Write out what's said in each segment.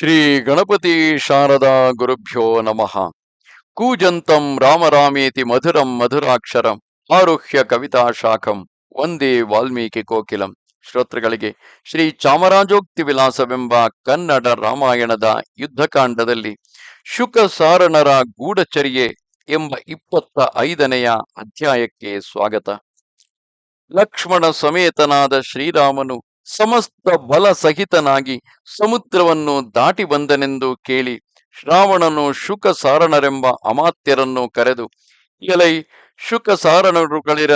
ಶ್ರೀ ಗಣಪತಿ ಶಾರದಾ ಗುರುಭ್ಯೋ ನಮಃ. ಕೂಜಂತಂ ರಾಮರಾಮೇತಿ ಮಧುರಂ ಮಧುರಾಕ್ಷರಂ ಆರುಹ್ಯ ಕವಿತಾ ಶಾಖಂ ಒಂದೇ ವಾಲ್ಮೀಕಿ ಕೋಕಿಲಂ. ಶ್ರೋತೃಗಳಿಗೆ ಶ್ರೀ ಚಾಮರಾಜೋಕ್ತಿ ವಿಲಾಸವೆಂಬ ಕನ್ನಡ ರಾಮಾಯಣದ ಯುದ್ಧಕಾಂಡದಲ್ಲಿ ಶುಕ ಸಾರಣರ ಗೂಢಚರ್ಯೆ ಎಂಬ ಇಪ್ಪತ್ತ ಐದನೆಯ ಅಧ್ಯಾಯಕ್ಕೆ ಸ್ವಾಗತ. ಲಕ್ಷ್ಮಣ ಸಮೇತನಾದ ಶ್ರೀರಾಮನು ಸಮಸ್ತ ಬಲ ಸಹಿತನಾಗಿ ಸಮುದ್ರವನ್ನು ದಾಟಿ ಬಂದನೆಂದು ಕೇಳಿ ಶ್ರಾವಣನು ಶುಕ ಸಾರಣರೆಂಬ ಅಮಾತ್ಯರನ್ನು ಕರೆದು ಎಲೈ ಶುಕ ಸಾರಣರುಗಳಿರ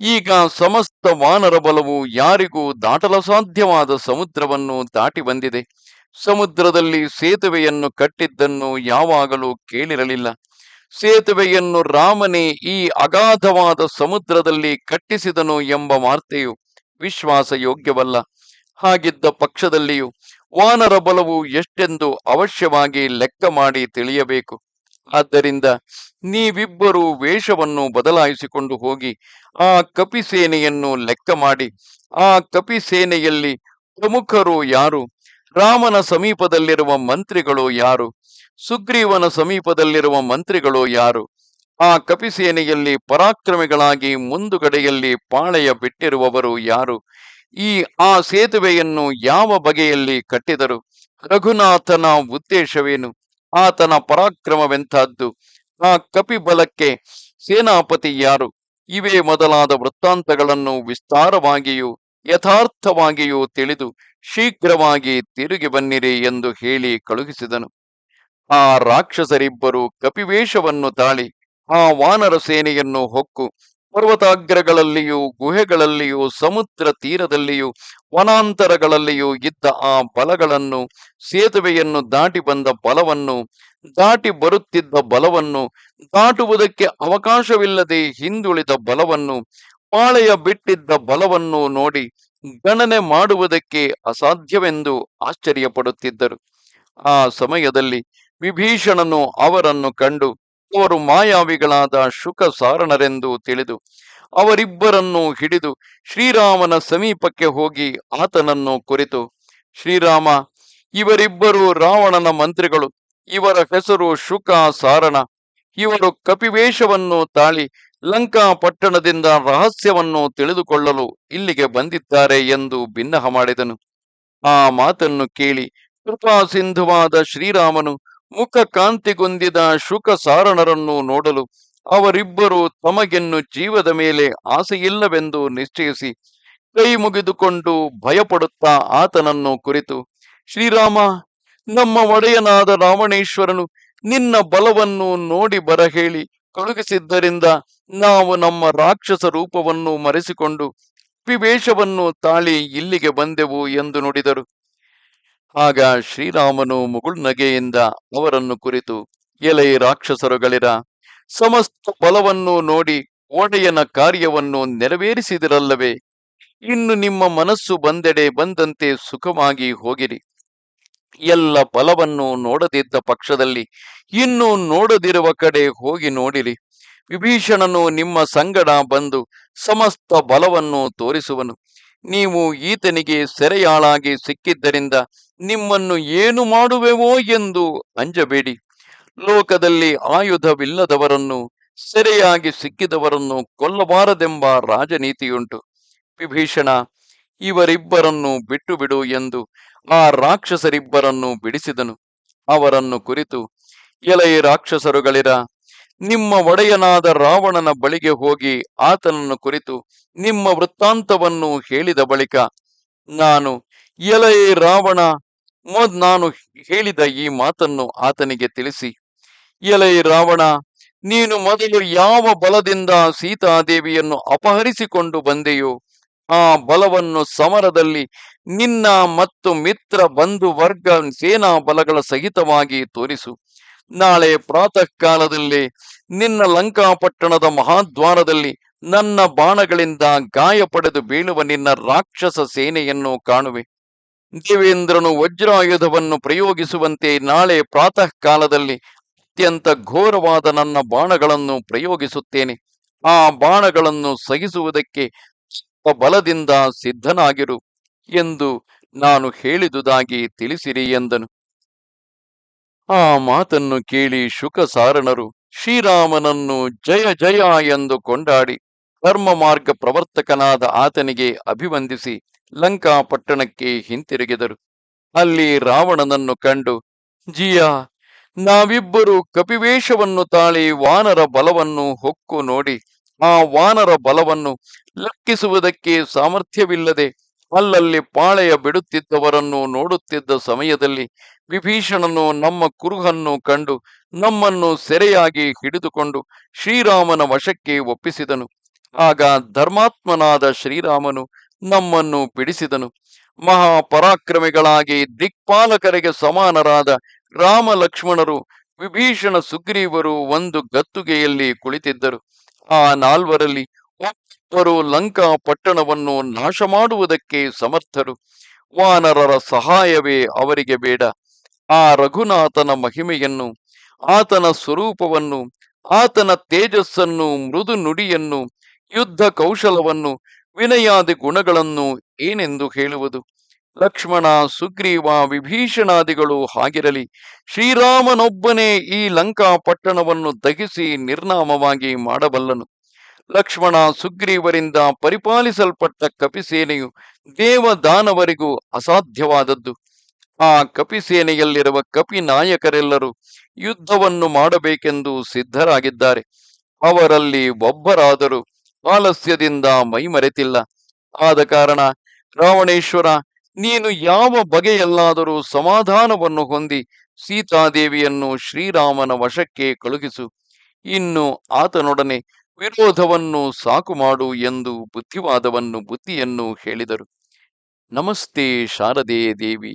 ಈಗ ಸಮಸ್ತ ವಾನರ ಬಲವು ಯಾರಿಗೂ ದಾಟಲು ಸಾಧ್ಯವಾದ ಸಮುದ್ರವನ್ನು ದಾಟಿ ಬಂದಿದೆ. ಸಮುದ್ರದಲ್ಲಿ ಸೇತುವೆಯನ್ನು ಕಟ್ಟಿದ್ದನ್ನು ಯಾವಾಗಲೂ ಕೇಳಿರಲಿಲ್ಲ. ಸೇತುವೆಯನ್ನು ರಾಮನೇ ಈ ಅಗಾಧವಾದ ಸಮುದ್ರದಲ್ಲಿ ಕಟ್ಟಿಸಿದನು ಎಂಬ ವಾರ್ತೆಯು ವಿಶ್ವಾಸ ಯೋಗ್ಯವಲ್ಲ ಹಾಗಿದ್ದ ಪಕ್ಷದಲ್ಲಿಯೂ ವಾನರ ಬಲವು ಎಷ್ಟೆಂದು ಅವಶ್ಯವಾಗಿ ಲೆಕ್ಕ ಮಾಡಿ ತಿಳಿಯಬೇಕು. ಆದ್ದರಿಂದ ನೀವಿಬ್ಬರು ವೇಷವನ್ನು ಬದಲಾಯಿಸಿಕೊಂಡು ಹೋಗಿ ಆ ಕಪಿಸೇನೆಯನ್ನು ಲೆಕ್ಕ ಮಾಡಿ, ಆ ಕಪಿಸೇನೆಯಲ್ಲಿ ಪ್ರಮುಖರು ಯಾರು? ರಾಮನ ಸಮೀಪದಲ್ಲಿರುವ ಮಂತ್ರಿಗಳು ಯಾರು? ಸುಗ್ರೀವನ ಸಮೀಪದಲ್ಲಿರುವ ಮಂತ್ರಿಗಳು ಯಾರು? ಆ ಕಪಿಸೇನೆಯಲ್ಲಿ ಪರಾಕ್ರಮಿಗಳಾಗಿ ಮುಂದುಗಡೆಯಲ್ಲಿ ಪಾಳೆಯ ಬಿಟ್ಟಿರುವವರು ಯಾರು? ಈ ಆ ಸೇತುವೆಯನ್ನು ಯಾವ ಬಗೆಯಲ್ಲಿ ಕಟ್ಟಿದರು? ರಘುನಾಥನ ಉದ್ದೇಶವೇನು? ಆತನ ಪರಾಕ್ರಮವೆಂತಹದ್ದು ಆ ಕಪಿಬಲಕ್ಕೆ ಸೇನಾಪತಿ ಯಾರು? ಇವೇ ಮೊದಲಾದ ವೃತ್ತಾಂತಗಳನ್ನು ವಿಸ್ತಾರವಾಗಿಯೂ ಯಥಾರ್ಥವಾಗಿಯೂ ತಿಳಿದು ಶೀಘ್ರವಾಗಿ ತಿರುಗಿ ಬನ್ನಿರಿ ಎಂದು ಹೇಳಿ ಕಳುಹಿಸಿದನು. ಆ ರಾಕ್ಷಸರಿಬ್ಬರು ಕಪಿವೇಷವನ್ನು ತಾಳಿ ಆ ವಾನರ ಸೇನೆಯನ್ನು ಹೊಕ್ಕು. ಪರ್ವತಾಗ್ರಗಳಲ್ಲಿಯೂ, ಗುಹೆಗಳಲ್ಲಿಯೂ, ಸಮುದ್ರ ತೀರದಲ್ಲಿಯೂ, ವನಾಂತರಗಳಲ್ಲಿಯೂ ಇದ್ದ ಆ ಬಲಗಳನ್ನು, ಸೇತುವೆಯನ್ನು ದಾಟಿ ಬಂದ ಬಲವನ್ನು, ದಾಟಿ ಬರುತ್ತಿದ್ದ ಬಲವನ್ನು, ದಾಟುವುದಕ್ಕೆ ಅವಕಾಶವಿಲ್ಲದೆ ಹಿಂದುಳಿದ ಬಲವನ್ನು, ಪಾಳೆಯ ಬಿಟ್ಟಿದ್ದ ಬಲವನ್ನು ನೋಡಿ ಗಣನೆ ಮಾಡುವುದಕ್ಕೆ ಅಸಾಧ್ಯವೆಂದು ಆಶ್ಚರ್ಯಪಡುತ್ತಿದ್ದರು. ಆ ಸಮಯದಲ್ಲಿ ವಿಭೀಷಣನು ಅವರನ್ನು ಕಂಡು ಅವರು ಮಾಯಾವಿಗಳಾದ ಶುಕ ಸಾರಣರೆಂದು ತಿಳಿದು ಅವರಿಬ್ಬರನ್ನು ಹಿಡಿದು ಶ್ರೀರಾಮನ ಸಮೀಪಕ್ಕೆ ಹೋಗಿ ಆತನನ್ನು ಕುರಿತು, ಶ್ರೀರಾಮ, ಇವರಿಬ್ಬರು ರಾವಣನ ಮಂತ್ರಿಗಳು, ಇವರ ಹೆಸರು ಶುಕ ಸಾರಣ ಇವರು ಕಪಿವೇಷವನ್ನು ತಾಳಿ ಲಂಕಾ ಪಟ್ಟಣದಿಂದ ರಹಸ್ಯವನ್ನು ತಿಳಿದುಕೊಳ್ಳಲು ಇಲ್ಲಿಗೆ ಬಂದಿದ್ದಾರೆ ಎಂದು ಬಿನ್ನಹ ಮಾಡಿದನು. ಆ ಮಾತನ್ನು ಕೇಳಿ ಕೃಪಾ ಸಿಂಧುವಾದ ಶ್ರೀರಾಮನು ಮುಖ ಕಾಂತಿಗೊಂದಿದ ಶುಕ ಸಾರಣರನ್ನು ನೋಡಲು ಅವರಿಬ್ಬರು ತಮಗೆನ್ನು ಜೀವದ ಮೇಲೆ ಆಸೆಯಿಲ್ಲವೆಂದು ನಿಶ್ಚಯಿಸಿ ಕೈ ಮುಗಿದುಕೊಂಡು ಭಯಪಡುತ್ತಾ ಆತನನ್ನು ಕುರಿತು, ಶ್ರೀರಾಮ, ನಮ್ಮ ಒಡೆಯನಾದ ರಾವಣೇಶ್ವರನು ನಿನ್ನ ಬಲವನ್ನು ನೋಡಿ ಬರಹೇಳಿ ಕಳುಹಿಸಿದ್ದರಿಂದ ನಾವು ನಮ್ಮ ರಾಕ್ಷಸ ರೂಪವನ್ನು ಮರೆಸಿಕೊಂಡು ಪಿವೇಷವನ್ನು ತಾಳಿ ಇಲ್ಲಿಗೆ ಬಂದೆವು ಎಂದು ನುಡಿದರು. ಆಗ ಶ್ರೀರಾಮನು ಮುಗುಳ್ನಗೆಯಿಂದ ಅವರನ್ನು ಕುರಿತು, ಎಲೆ ರಾಕ್ಷಸರುಗಳಿರ, ಸಮಸ್ತ ಬಲವನ್ನು ನೋಡಿ ಒಡೆಯನ ಕಾರ್ಯವನ್ನು ನೆರವೇರಿಸಿದಿರಲ್ಲವೇ? ಇನ್ನು ನಿಮ್ಮ ಮನಸ್ಸು ಬಂದೆಡೆ ಬಂದಂತೆ ಸುಖವಾಗಿ ಹೋಗಿರಿ. ಎಲ್ಲ ಬಲವನ್ನು ನೋಡದಿದ್ದ ಪಕ್ಷದಲ್ಲಿ ಇನ್ನು ನೋಡದಿರುವ ಕಡೆ ಹೋಗಿ ನೋಡಿರಿ. ವಿಭೀಷಣನು ನಿಮ್ಮ ಸಂಗಡ ಬಂದು ಸಮಸ್ತ ಬಲವನ್ನು ತೋರಿಸುವನು. ನೀವು ಈತನಿಗೆ ಸೆರೆಯಾಳಾಗಿ ಸಿಕ್ಕಿದ್ದರಿಂದ ನಿಮ್ಮನ್ನು ಏನು ಮಾಡುವೆವೋ ಎಂದು ಅಂಜಬೇಡಿ. ಲೋಕದಲ್ಲಿ ಆಯುಧವಿಲ್ಲದವರನ್ನು, ಸೆರೆಯಾಗಿ ಸಿಕ್ಕಿದವರನ್ನು ಕೊಲ್ಲಬಾರದೆಂಬ ರಾಜನೀತಿಯುಂಟು. ವಿಭೀಷಣ, ಇವರಿಬ್ಬರನ್ನು ಬಿಟ್ಟು ಬಿಡು ಎಂದು ಆ ರಾಕ್ಷಸರಿಬ್ಬರನ್ನು ಬಿಡಿಸಿದನು. ಅವರನ್ನು ಕುರಿತು ಎಲೆಯ ರಾಕ್ಷಸರುಗಳಿರ ನಿಮ್ಮ ಒಡೆಯನಾದ ರಾವಣನ ಬಳಿಗೆ ಹೋಗಿ ಆತನನ್ನು ಕುರಿತು ನಿಮ್ಮ ವೃತ್ತಾಂತವನ್ನು ಹೇಳಿದ ಬಳಿಕ, ನಾನು ಎಲೈ ರಾವಣ, ಮೊದ್ ನಾನು ಹೇಳಿದ ಈ ಮಾತನ್ನು ಆತನಿಗೆ ತಿಳಿಸಿ. ಎಲೈ ರಾವಣ, ನೀನು ಮೊದಲು ಯಾವ ಬಲದಿಂದ ಸೀತಾದೇವಿಯನ್ನು ಅಪಹರಿಸಿಕೊಂಡು ಬಂದೆಯೋ, ಆ ಬಲವನ್ನು ಸಮರದಲ್ಲಿ ನಿನ್ನ ಮತ್ತು ಮಿತ್ರ ಬಂಧು ವರ್ಗ ಸೇನಾ ಬಲಗಳ ಸಹಿತವಾಗಿ ತೋರಿಸು. ನಾಳೆ ಪ್ರಾತಃ ಕಾಲದಲ್ಲಿ ನಿನ್ನ ಲಂಕಾಪಟ್ಟಣದ ಮಹಾದ್ವಾರದಲ್ಲಿ ನನ್ನ ಬಾಣಗಳಿಂದ ಗಾಯ ಪಡೆದು ಬೀಳುವ ನಿನ್ನ ರಾಕ್ಷಸ ಸೇನೆಯನ್ನು ಕಾಣುವೆ. ದೇವೇಂದ್ರನು ವಜ್ರಾಯುಧವನ್ನು ಪ್ರಯೋಗಿಸುವಂತೆ ನಾಳೆ ಪ್ರಾತಃ ಕಾಲದಲ್ಲಿ ಅತ್ಯಂತ ಘೋರವಾದ ನನ್ನ ಬಾಣಗಳನ್ನು ಪ್ರಯೋಗಿಸುತ್ತೇನೆ. ಆ ಬಾಣಗಳನ್ನು ಸಹಿಸುವುದಕ್ಕೆ ಬಲದಿಂದ ಸಿದ್ಧನಾಗಿರು ಎಂದು ನಾನು ಹೇಳಿದುದಾಗಿ ತಿಳಿಸಿರಿ ಎಂದನು. ಆ ಮಾತನ್ನು ಕೇಳಿ ಶುಕಸಾರಣರು ಶ್ರೀರಾಮನನ್ನು ಜಯ ಜಯ ಎಂದು ಕೊಂಡಾಡಿ ಧರ್ಮ ಮಾರ್ಗ ಪ್ರವರ್ತಕನಾದ ಆತನಿಗೆ ಅಭಿವಂದಿಸಿ ಲಂಕಾ ಪಟ್ಟಣಕ್ಕೆ ಹಿಂತಿರುಗಿದರು. ಅಲ್ಲಿ ರಾವಣನನ್ನು ಕಂಡು, ಜಿಯಾ, ನಾವಿಬ್ಬರು ಕಪಿವೇಷವನ್ನು ತಾಳಿ ವಾನರ ಬಲವನ್ನು ಹೊಕ್ಕು ನೋಡಿ, ಆ ವಾನರ ಬಲವನ್ನು ಲೆಕ್ಕಿಸುವುದಕ್ಕೆ ಸಾಮರ್ಥ್ಯವಿಲ್ಲದೆ ಅಲ್ಲಲ್ಲಿ ಪಾಳೆಯ ಬಿಡುತ್ತಿದ್ದವರನ್ನು ನೋಡುತ್ತಿದ್ದ ಸಮಯದಲ್ಲಿ ವಿಭೀಷಣನು ನಮ್ಮ ಕುರುಹನ್ನು ಕಂಡು ನಮ್ಮನ್ನು ಸೆರೆಯಾಗಿ ಹಿಡಿದುಕೊಂಡು ಶ್ರೀರಾಮನ ವಶಕ್ಕೆ ಒಪ್ಪಿಸಿದನು. ಆಗ ಧರ್ಮಾತ್ಮನಾದ ಶ್ರೀರಾಮನು ನಮ್ಮನ್ನು ಬಿಡಿಸಿದನು. ಮಹಾಪರಾಕ್ರಮಿಗಳಾಗಿ ದಿಕ್ಪಾಲಕರಿಗೆ ಸಮಾನರಾದ ರಾಮ ಲಕ್ಷ್ಮಣರು ವಿಭೀಷಣ ಸುಗ್ರೀವರು ಒಂದು ಗತ್ತುಗೆಯಲ್ಲಿ ಕುಳಿತಿದ್ದರು. ಆ ನಾಲ್ವರಲ್ಲಿ ಒಬ್ಬರು ಲಂಕಾ ಪಟ್ಟಣವನ್ನು ನಾಶ ಮಾಡುವುದಕ್ಕೆ ಸಮರ್ಥರು. ವಾನರರ ಸಹಾಯವೇ ಅವರಿಗೆ ಬೇಡ. ಆ ರಘುನಾಥನ ಮಹಿಮೆಯನ್ನು, ಆತನ ಸ್ವರೂಪವನ್ನು, ಆತನ ತೇಜಸ್ಸನ್ನು, ಮೃದು ನುಡಿಯನ್ನು, ಯುದ್ಧ ಕೌಶಲವನ್ನು, ವಿನಯಾದಿ ಗುಣಗಳನ್ನು ಏನೆಂದು ಹೇಳುವುದು? ಲಕ್ಷ್ಮಣ, ಸುಗ್ರೀವ, ವಿಭೀಷಣಾದಿಗಳು ಹಾಗಿರಲಿ, ಶ್ರೀರಾಮನೊಬ್ಬನೇ ಈ ಲಂಕಾ ಪಟ್ಟಣವನ್ನು ದಹಿಸಿ ನಿರ್ನಾಮವಾಗಿ ಮಾಡಬಲ್ಲನು. ಲಕ್ಷ್ಮಣ, ಸುಗ್ರೀವರಿಂದ ಪರಿಪಾಲಿಸಲ್ಪಟ್ಟ ಕಪಿಸೇನೆಯು ದೇವದಾನವರಿಗೂ ಅಸಾಧ್ಯವಾದದ್ದು. ಆ ಕಪಿಸೇನೆಯಲ್ಲಿರುವ ಕಪಿ ನಾಯಕರೆಲ್ಲರೂ ಯುದ್ಧವನ್ನು ಮಾಡಬೇಕೆಂದು ಸಿದ್ಧರಾಗಿದ್ದಾರೆ. ಅವರಲ್ಲಿ ಒಬ್ಬರಾದರೂ ಆಲಸ್ಯದಿಂದ ಮೈಮರೆತಿಲ್ಲ. ಆದ ಕಾರಣ ರಾವಣೇಶ್ವರ, ನೀನು ಯಾವ ಬಗೆಯಲ್ಲಾದರೂ ಸಮಾಧಾನವನ್ನು ಹೊಂದಿ ಸೀತಾದೇವಿಯನ್ನು ಶ್ರೀರಾಮನ ವಶಕ್ಕೆ ಕಳುಹಿಸು. ಇನ್ನು ಆತನೊಡನೆ ವಿರೋಧವನ್ನು ಸಾಕು ಮಾಡು ಎಂದು ಬುದ್ಧಿವಾದವನ್ನು ಬುದ್ಧಿಯನ್ನು ಹೇಳಿದರು. ನಮಸ್ತೆ ಶಾರದೆ ದೇವಿ.